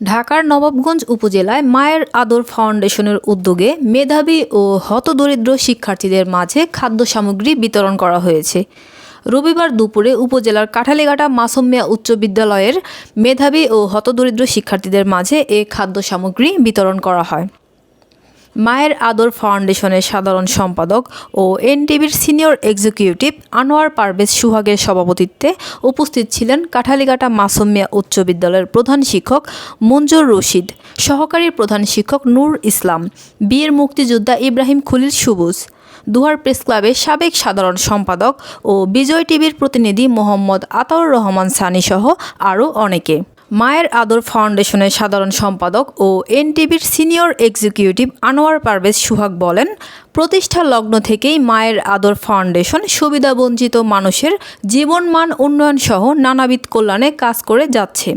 ঢাকার নবাবগঞ্জ উপজেলায় মায়ের আদর ফাউন্ডেশনের উদ্যোগে মেধাবী ও হতদরিদ্র শিক্ষার্থীদের মাঝে খাদ্য সামগ্রী বিতরণ করা হয়েছে। রবিবার দুপুরে উপজেলার কাঠালিঘাটা মাসমিয়া উচ্চ বিদ্যালয়ের মেধাবী ও হতদরিদ্র শিক্ষার্থীদের মাঝে এ খাদ্য সামগ্রী বিতরণ করা হয়। মায়ের আদর ফাউন্ডেশনের সাধারণ সম্পাদক ও এনটিভির সিনিয়র এক্সিকিউটিভ আনোয়ার পারভেজ সুহাগের সভাপতিত্বে উপস্থিত ছিলেন কাঠালিঘাটা মাসুমিয়া উচ্চ বিদ্যালয়ের প্রধান শিক্ষক মঞ্জুর রশিদ, সহকারী প্রধান শিক্ষক নূর ইসলাম বীর মুক্তিযোদ্ধা ইব্রাহিম খুলিল সুবুজ, দুহার প্রেস ক্লাবের সাবেক সাধারণ সম্পাদক ও বিজয় টিভির প্রতিনিধি মোহাম্মদ আতাউর রহমান সানি সহ আরও অনেকে। মায়ের আদর ফাউন্ডেশনের সাধারণ সম্পাদক ও এনটিভির সিনিয়র এক্সিকিউটিভ আনোয়ার পারভেজ সুহাগ বলেন, প্রতিষ্ঠা লগ্ন থেকেই মায়ের আদর ফাউন্ডেশন সুবিধাবঞ্চিত মানুষের জীবনমান উন্নয়ন সহ নানাবিধ কল্যাণে কাজ করে যাচ্ছে।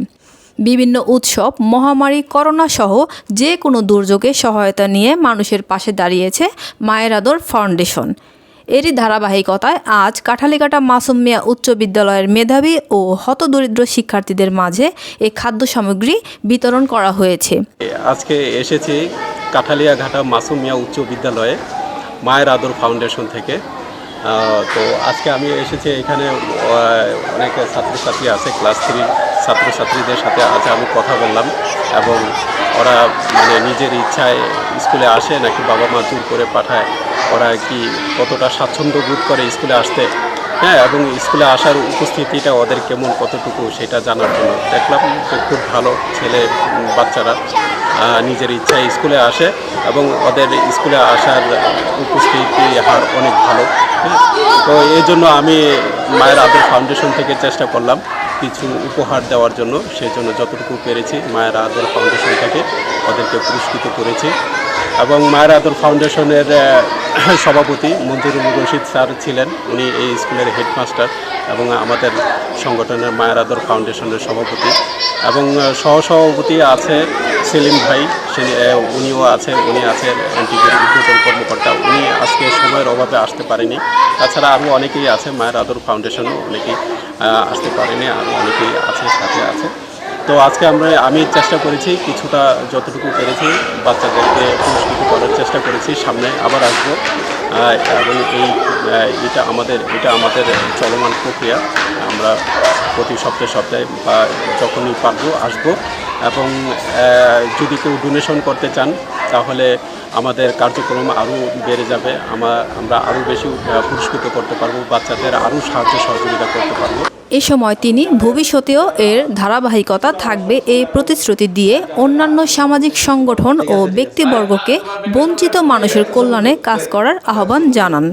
বিভিন্ন উৎসব, মহামারী, করোনা সহ যে কোনো দুর্যোগে সহায়তা নিয়ে মানুষের পাশে দাঁড়িয়েছে মায়ের আদর ফাউন্ডেশন। এরই ধারাবাহিকতায় আজ কাঠালিকাটা মাসুম মিয়া উচ্চ বিদ্যালয়ের মেধাবী ও হতদরিদ্র শিক্ষার্থীদের মাঝে এই খাদ্য সামগ্রী বিতরণ করা হয়েছে। আজকে এসেছি কাঠালিয়া ঘাটা মাসুম মিয়া উচ্চ বিদ্যালয়ে মায়ের আদর ফাউন্ডেশন থেকে। তো আজকে আমি এসেছি এখানে অনেক ছাত্রছাত্রী আছে, ক্লাস থ্রির ছাত্রছাত্রীদের সাথে আজ আমি কথা বললাম এবং ওরা মানে নিজের ইচ্ছায় স্কুলে আসে, নাকি বাবা মা জোর করে পাঠায়। ওরা কি কতটা স্বাচ্ছন্দ্য বোধ করে স্কুলে আসতে। হ্যাঁ এবং স্কুলে আসার উপস্থিতিটা ওদের কেমন, কতটুকু সেটা জানার জন্য। দেখলাম যে খুব ভালো ছেলে বাচ্চারা নিজের ইচ্ছায় স্কুলে আসে এবং ওদের স্কুলে আসার উপস্থিতি, হার অনেক ভালো। হ্যাঁ। তো এই জন্য আমি মায়ের আদর ফাউন্ডেশন থেকে চেষ্টা করলাম কিছু উপহার দেওয়ার জন্য। সেই জন্য যতটুকু পেরেছি মায়ের আদর ফাউন্ডেশন থেকে ওদেরকে পুরস্কৃত করেছি। এবং মায়ের আদর ফাউন্ডেশনের সভাপতি মঞ্জুরুল রশিদ স্যার ছিলেন। উনি এই স্কুলের হেডমাস্টার এবং আমাদের সংগঠনের মায়ের আদর ফাউন্ডেশনের সভাপতি। এবং সহসভাপতি আছে সেলিম ভাই। উনিও আছে, উনি আছেন এনটিভির উদ্বোধন কর্মকর্তা। উনি আজকে সময়ের অভাবে আসতে পারেনি। তাছাড়া আরও অনেকেই আছে মায়ের আদর ফাউন্ডেশনও অনেকেই আসতে পারেনি, আরও অনেকেই আছে, সাথে আছে। তো আজকে আমরা, আমি চেষ্টা করেছি কিছুটা যতটুকু পেরেছি বাচ্চাদেরকে চেষ্টা করেছি, সামনে আবার আসব। এবং এই এটা আমাদের এটা আমাদের চলমান প্রক্রিয়া। আমরা প্রতি সপ্তাহে সপ্তাহে বা যখনই পারব আসব। এবং যদি কেউ ডোনেশন করতে চান, তাহলে আমাদের কার্যক্রম আরও বেড়ে যাবে। আমরা আরও বেশি পুরস্কৃত করতে পারব, বাচ্চাদের আরও সাহায্য সহযোগিতা করতে পারব। এ সময় তিনি ভবিষ্যতেও এর ধারাবাহিকতা থাকবে এই প্রতিশ্রুতি দিয়ে অন্যান্য সামাজিক সংগঠন ও ব্যক্তিবর্গকে বঞ্চিত মানুষের কল্যাণে কাজ করার আহ্বান জানান।